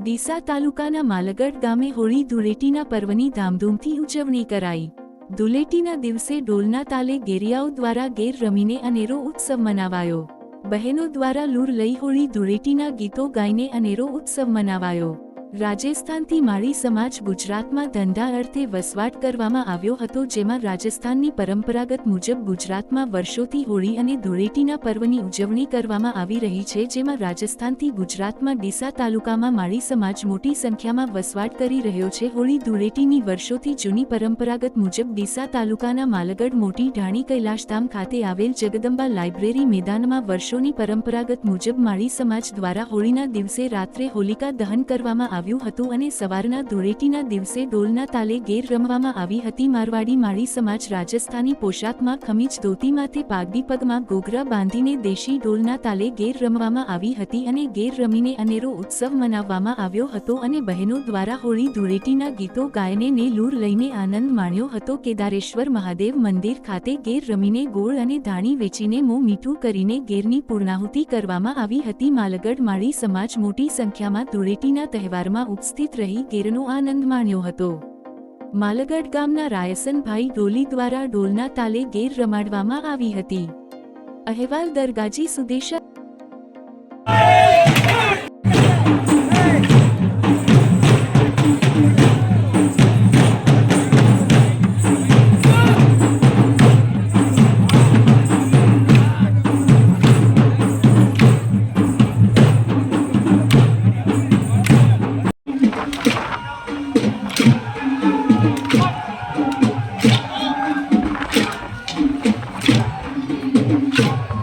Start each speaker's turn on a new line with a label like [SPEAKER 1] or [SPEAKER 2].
[SPEAKER 1] ડીસા તાલુકાના માલગઢ ગામે હોળી ધૂળેટીના પર્વની ધામધૂમથી ઉજવણી કરાઈ. ધૂળેટીના દિવસે ઢોલના તાલે ગેરિયાઓ દ્વારા ગેર રમીને અનેરો ઉત્સવ મનાવાયો. બહેનો દ્વારા લૂર લઈ હોળી ધૂળેટીના ગીતો ગાઈને અનેરો ઉત્સવ મનાવાયો. રાજસ્થાનથી માળી સમાજ ગુજરાતમાં ધંધા અર્થે વસવાટ કરવામાં આવ્યો હતો, જેમાં રાજસ્થાનની પરંપરાગત મુજબ ગુજરાતમાં વર્ષોથી હોળી અને ધૂળેટીના પર્વની ઉજવણી કરવામાં આવી રહી છે, જેમાં રાજસ્થાનથી ગુજરાતમાં ડીસા તાલુકામાં માળી સમાજ મોટી સંખ્યામાં વસવાટ કરી રહ્યો છે. હોળી ધૂળેટીની વર્ષોથી જૂની પરંપરાગત મુજબ ડીસા તાલુકાના માલગઢ મોટી ઢાણી કૈલાશધામ ખાતે આવેલ જગદંબા લાઇબ્રેરી મેદાનમાં વર્ષોની પરંપરાગત મુજબ માળી સમાજ દ્વારા હોળીના દિવસે રાત્રે હોલિકા દહન કરવામાં આવ્યું હતું અને સવારના ધૂળેટીના દિવસે ઢોલના તાલે ગેર રમવામાં આવી હતી. મારવાડી માળી સમાજ રાજસ્થાની પોશાકમાં ખમીજ ધોતીમાંથી પાગડી પગમાં ગોગરા બાંધીને દેશી ઢોલના તાલે ગેર રમવામાં આવી હતી અને ગેર રમીને અનેરો ઉત્સવ મનાવવામાં આવ્યો હતો અને બહેનો દ્વારા હોળી ધૂળેટીના ગીતો ગાયને ને લૂર લઈને આનંદ માણ્યો હતો. કેદારેશ્વર મહાદેવ મંદિર ખાતે ગેર રમીને ગોળ અને ધાણી વેચીને મોં મીઠું કરીને ગેરની પૂર્ણાહુતિ કરવામાં આવી હતી. માલગઢ માળી સમાજ મોટી સંખ્યામાં ધૂળેટીના તહેવારમાં ઉપસ્થિત રહી ગેરનો આનંદ માણ્યો હતો. માલગઢ ગામના રાયસનભાઈ ડોલી દ્વારા ઢોલના તાલે ગેર રમાડવામાં આવી હતી. અહેવાલ દરગાજી સુદેશા Yeah.